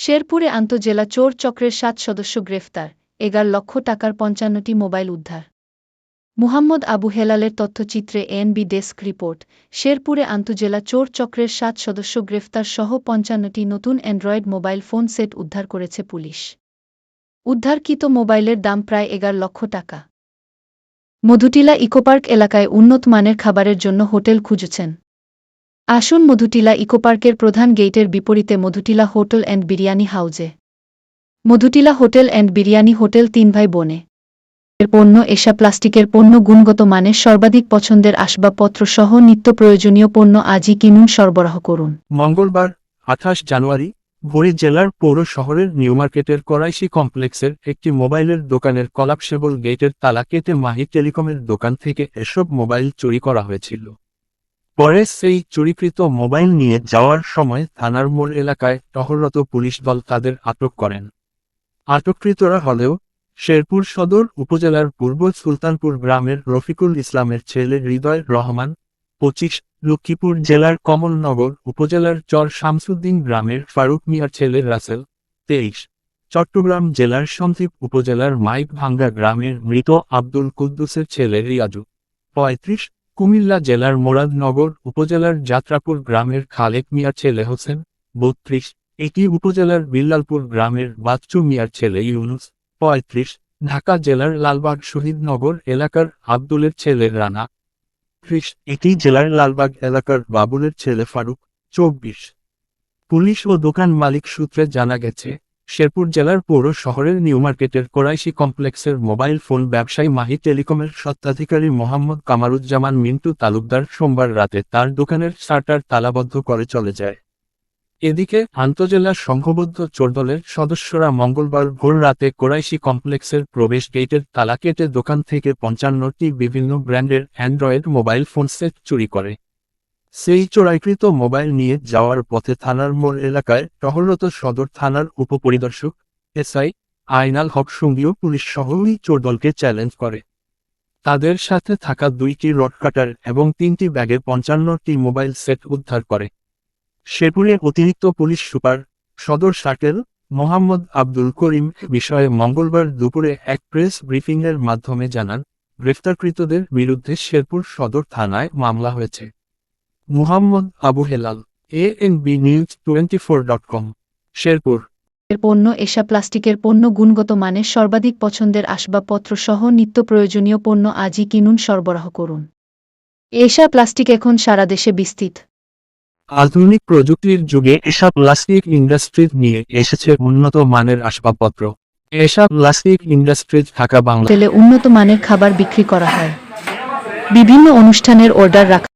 শেরপুরে আন্তজেলা চোর চক্রের সাত সদস্য গ্রেফতার, এগার লক্ষ টাকার পঞ্চান্নটি মোবাইল উদ্ধার। মুহাম্মদ আবু হেলালের তথ্যচিত্রে এনবি ডেস্ক রিপোর্ট, শেরপুরে আন্তজেলা চোর চক্রের সাত সদস্য গ্রেফতার সহ পঞ্চান্নটি নতুন অ্যান্ড্রয়েড মোবাইল ফোন সেট উদ্ধার করেছে পুলিশ। উদ্ধারকৃত মোবাইলের দাম প্রায় এগার লক্ষ টাকা। মধুটিলা ইকোপার্ক এলাকায় উন্নত মানের খাবারের জন্য হোটেল খুঁজছেন। আসুন মধুটিলা ইকোপার্কের প্রধান গেইটের বিপরীতে মধুটিলা হোটেল অ্যান্ড বিরিয়ানি হাউজে। Madhutila hotel and biryani hotel তিন ভাই বোনে। এর পণ্য এশা প্লাস্টিকের পণ্য গুণগত মানের সর্বাধিক পছন্দের আসবাবপত্র সহ নিত্য প্রয়োজনীয় পণ্য আজই কিনুন সরবরাহ করুন। মঙ্গলবার, আঠাশ জানুয়ারি, ভোরে জেলার পৌর শহরের নিউ মার্কেটের করাইশি কমপ্লেক্সের একটি মোবাইলের দোকানের কলাপসেবল গেটের তালা কেটে মাহি টেলিকমের দোকান থেকে এসব মোবাইল চুরি করা হয়েছিল। পরে সেই চুরিকৃত মোবাইল নিয়ে যাওয়ার সময় থানার মোড় এলাকায় টহলরত পুলিশ দল তাদের আটক করেন। আটককৃতরা হলেও শেরপুর সদর উপজেলার পূর্ব সুলতানপুর গ্রামের রফিকুল ইসলামের ছেলে হৃদয় রহমান, পঁচিশ লক্ষ্মীপুর জেলার কমলনগর উপজেলার চর শামসুদ্দিন গ্রামের ফারুক মিয়ার ছেলে রাসেল, তেইশ চট্টগ্রাম জেলার সন্দ্বীপ উপজেলার মাইক ভাঙ্গা গ্রামের মৃত আব্দুল কুদ্দুসের ছেলে রিয়াজু, পঁয়ত্রিশ কুমিল্লা জেলার মোরাদনগর উপজেলার যাত্রাপুর গ্রামের খালেক মিয়ার ছেলে হোসেন, বত্রিশ। এটি উপজেলার বিল্লালপুর গ্রামের বাচ্চু মিয়ার ছেলে ইউনুস, পঁয়ত্রিশ। ঢাকা জেলার লালবাগ শহীদনগর এলাকার আব্দুলের ছেলে রানা, ত্রিশ। এটি জেলার লালবাগ এলাকার বাবুলের ছেলে ফারুক, চব্বিশ। পুলিশ ও দোকান মালিক সূত্রে জানা গেছে শেরপুর জেলার পৌর শহরের নিউ মার্কেটের কোরাইশি কমপ্লেক্সের মোবাইল ফোন ব্যবসায়ী মাহি টেলিকমের স্বত্বাধিকারী মোহাম্মদ কামারুজ্জামান মিন্টু তালুকদার সোমবার রাতে তার দোকানের শাটার তালাবদ্ধ করে চলে যায়। এদিকে আন্তজেলা সংঘবদ্ধ চোরদলের সদস্যরা মঙ্গলবার ভোর রাতে কোরাইশি কমপ্লেক্সের প্রবেশ গেটের তালা কেটে দোকান থেকে পঞ্চান্নটি বিভিন্ন ব্র্যান্ডের অ্যান্ড্রয়েড মোবাইল ফোন সেট চুরি করে। সেই চোরাইকৃত মোবাইল নিয়ে যাওয়ার পথে থানার মোড় এলাকায় টহলরত সদর থানার উপপরিদর্শক, এসআই আইনাল হক সঙ্গীয় পুলিশ সহ ওই চোরদলকে চ্যালেঞ্জ করে। তাদের সাথে থাকা দুইটি রড কাটার এবং তিনটি ব্যাগে পঞ্চান্নটি মোবাইল সেট উদ্ধার করে। শেরপুরে অতিরিক্ত পুলিশ সুপার সদর শাটেল মোহাম্মদ আব্দুল করিম বিষয়ে মঙ্গলবার দুপুরে এক প্রেস ব্রিফিংয়ের মাধ্যমে জানান, গ্রেফতারকৃতদের বিরুদ্ধে শেরপুর সদর থানায় মামলা হয়েছে। Muhammad Abu Helal A N B news twenty four dot com Sherpur পণ্য এশা প্লাস্টিকের পণ্য গুণগত মানের সর্বাধিক পছন্দের আসবাবপত্র সহ নিত্য প্রয়োজনীয় পণ্য আজই কিনুন সরবরাহ করুন। এশা প্লাস্টিক এখন সারা দেশে বিস্তৃত। আধুনিক প্রযুক্তির যুগে এসব প্লাস্টিক ইন্ডাস্ট্রি নিয়ে এসেছে উন্নত মানের আসবাবপত্র। এসব প্লাস্টিক ইন্ডাস্ট্রিজ ঢাকা বাংলা। উন্নত মানের খাবার বিক্রি করা হয়। বিভিন্ন অনুষ্ঠানের অর্ডার রাখা